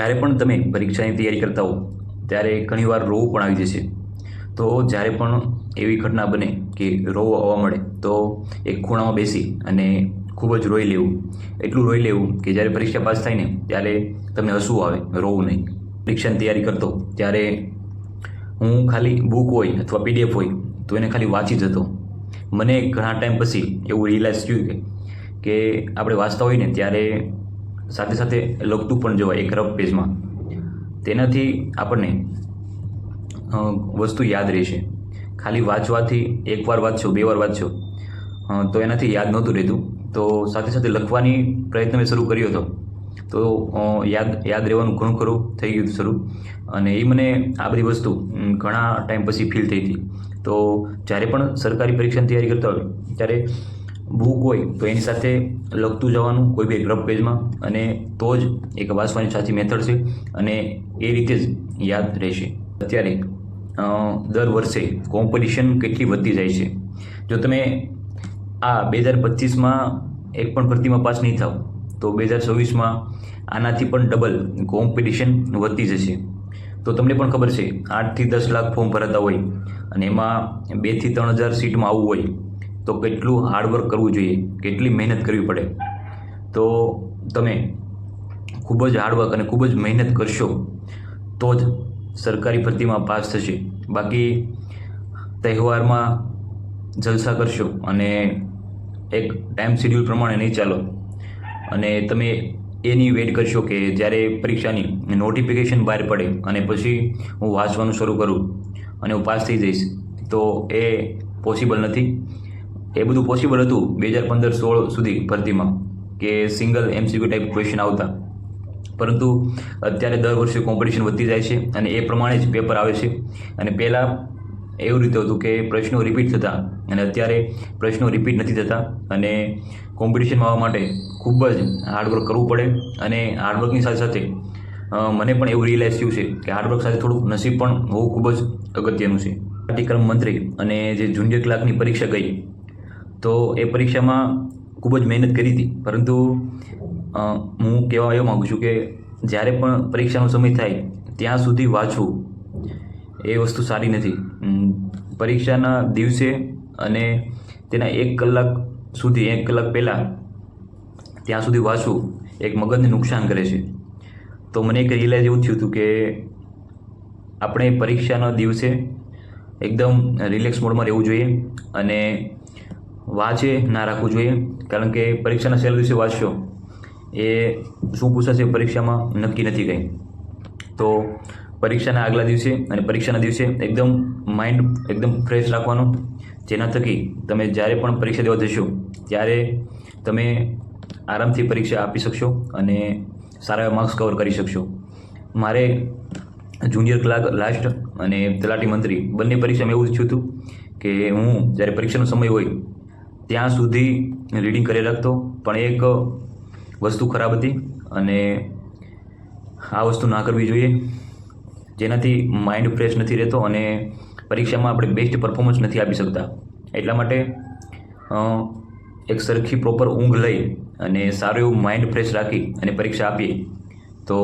જ્યારે પણ તમે પરીક્ષાની તૈયારી કરતા હો ત્યારે ઘણીવાર રોવું પણ આવી જશે. તો જ્યારે પણ એવી ઘટના બને કે રોવો આવવા મળે, તો એક ખૂણામાં બેસી અને ખૂબ જ રોઈ લેવું. એટલું રોઈ લેવું કે જ્યારે પરીક્ષા પાસ થાય ને, ત્યારે તમને હસવું આવે, રોવું નહીં. પરીક્ષાની તૈયારી કરતો ત્યારે હું ખાલી બુક હોય અથવા પીડીએફ હોય, તો એને ખાલી વાંચી જતો મને ઘણા ટાઈમ પછી એવું રિયલાઇઝ થયું કે આપણે વાંચતા હોય ને, ત્યારે સાથે સાથે લખતું પણ જોવાય એક રફ પેજમાં. તેનાથી આપણને વસ્તુ યાદ રહેશે. ખાલી વાંચવાથી એકવાર વાંચશો બે વાર વાંચશો તો એનાથી યાદ નહોતું રહેતું. તો સાથે સાથે લખવાની પ્રયત્ન મેં શરૂ કર્યો હતો. તો યાદ યાદ રહેવાનું ઘણું ખરું, થઈ ગયું શરૂ. અને એ મને આ બધી વસ્તુ ઘણા ટાઈમ પછી ફીલ થઈ હતી. તો જ્યારે પણ સરકારી પરીક્ષાની તૈયારી કરતા હોય, ત્યારે બુક હોય તો એની સાથે લખતું જવાનું કોઈ બી રફ પેજમાં અને તો જ એક વાંચવાની સાચી મેથડ છે અને એ રીતે જ યાદ રહેશે. અત્યારે દર વર્ષે કોમ્પિટિશન કેટલી વધતી જાય છે? જો તમે આ બે હજાર પચીસમાં એક પણ ભરતીમાં પાસ નહીં થાવ, તો બે હજાર છવ્વીસમાં આનાથી પણ ડબલ કોમ્પિટિશન વધતી જશે. તો તમને પણ ખબર છે, આઠથી દસ લાખ ફોર્મ ભરાતા હોય અને એમાં બેથી ત્રણ હજાર સીટમાં આવવું હોય. તો કેટલું હાર્ડવર્ક કરવું જોઈએ? કેટલી મહેનત કરવી પડે? તો તમે ખૂબ જ હાર્ડવર્ક અને ખૂબ જ મહેનત કરશો, તો જ સરકારી ભરતીમાં પાસ થશે. બાકી તહેવારમાં જલસા કરશો અને એક ટાઈમ શેડ્યુલ પ્રમાણે નહીં ચાલો. અને તમે એની વેઇટ કરશો કે જ્યારે પરીક્ષાની નોટિફિકેશન બહાર પડે અને પછી હું વાંચવાનું શરૂ કરું અને હું પાસ થઈ જઈશ, તો એ પોસિબલ નથી. એ બધું પોસિબલ હતું બે હજાર પંદર સોળ સુધી ભરતીમાં કે સિંગલ એમસીક્યુ ટાઈપ ક્વેશ્ચન આવતા. પરંતુ અત્યારે દર વર્ષે કોમ્પિટિશન વધતી જાય છે અને એ પ્રમાણે જ પેપર આવે છે. અને પહેલાં એવું રીતે હતું કે પ્રશ્નો રિપીટ થતા અને અત્યારે પ્રશ્નો રિપીટ નથી થતા અને કોમ્પિટિશનમાં આવવા માટે ખૂબ જ હાર્ડવર્ક કરવું પડે અને હાર્ડવર્કની સાથે સાથે મને પણ એવું રિયલાઇઝ થયું છે કે હાર્ડવર્ક સાથે થોડુંક નસીબ પણ હોવું ખૂબ જ અગત્યનું છે. પાઠ્યક્રમ મંત્રી અને જે જુનિયર ક્લાર્કની પરીક્ષા ગઈ તો એ પરીક્ષામાં ખૂબ જ મહેનત કરી હતી. પરંતુ હું કહેવા એવું માગું છું કે જ્યારે પણ પરીક્ષાનો સમય થાય, ત્યાં સુધી વાંચવું એ વસ્તુ સારી નથી. પરીક્ષાના દિવસે અને તેના એક કલાક સુધી, એક કલાક પહેલાં ત્યાં સુધી વાંચવું એક મગજને નુકસાન કરે છે. તો મને એક રિયલાઇઝ એવું થયું હતું કે આપણે પરીક્ષાના દિવસે એકદમ રિલેક્સ મોડમાં રહેવું જોઈએ અને વાંચે ના રાખવું જોઈએ. કારણ કે પરીક્ષાના છેલ્લા દિવસે વાંચશો, એ શું પૂછાશે પરીક્ષામાં નક્કી નથી કંઈ. તો પરીક્ષાના આગલા દિવસે અને પરીક્ષાના દિવસે એકદમ માઇન્ડ એકદમ ફ્રેશ રાખવાનું. જેના થકી તમે જ્યારે પણ પરીક્ષા દેવા જશો, ત્યારે તમે આરામથી પરીક્ષા આપી શકશો અને સારા એવા માર્ક્સ કવર કરી શકશો. મારે જુનિયર ક્લાર્ક લાસ્ટ અને તલાટી મંત્રી બંને પરીક્ષામાં એવું જ થયું હતું કે હું જ્યારે પરીક્ષાનો સમય હોય ત્યાં સુધી રીડિંગ કરી રાખતો. પણ એક વસ્તુ ખરાબ હતી અને આ વસ્તુ ના કરવી જોઈએ. જેનાથી માઇન્ડ ફ્રેશ નથી રહેતો અને પરીક્ષામાં આપણે બેસ્ટ પરફોર્મન્સ નથી આપી શકતા. એટલા માટે એક સરખી પ્રોપર ઊંઘ લઈ અને સારું એવું માઇન્ડ ફ્રેશ રાખી અને પરીક્ષા આપીએ. તો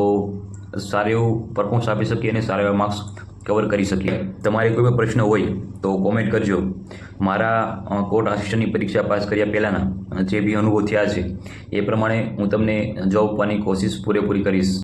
સારું એવું પરફોર્મન્સ આપી શકીએ અને સારા એવા માર્ક્સ કવર કરી શકીએ. તમારે કોઈ પણ પ્રશ્ન હોય તો કોમેન્ટ કરજો. મારા કોર્ટ આસિસ્ટન્ટની પરીક્ષા પાસ કર્યા પહેલાંના જે બી અનુભવ થયા છે, એ પ્રમાણે હું તમને જવાબ આપવાની કોશિશ પૂરેપૂરી કરીશ.